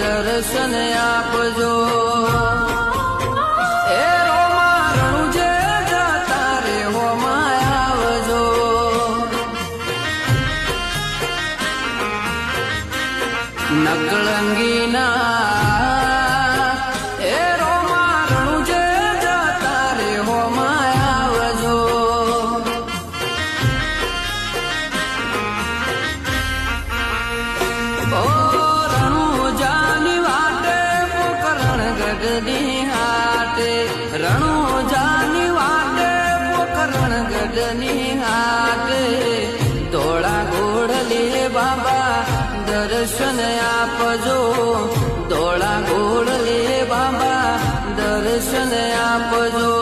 દર્શન આપજો. એ રોમારણું જે જતા રે હોમાં આવજો. નકળંગીના એ જતા રે હોમાં આવજો. ગઢની હાટે, રણુજાની વાટે, પોકરણ ગઢની હાટે. ધોળા ઘોડલે બાબા, દર્શન આપજો. દોડા ઘોડલે બાબા, દર્શન આપજો.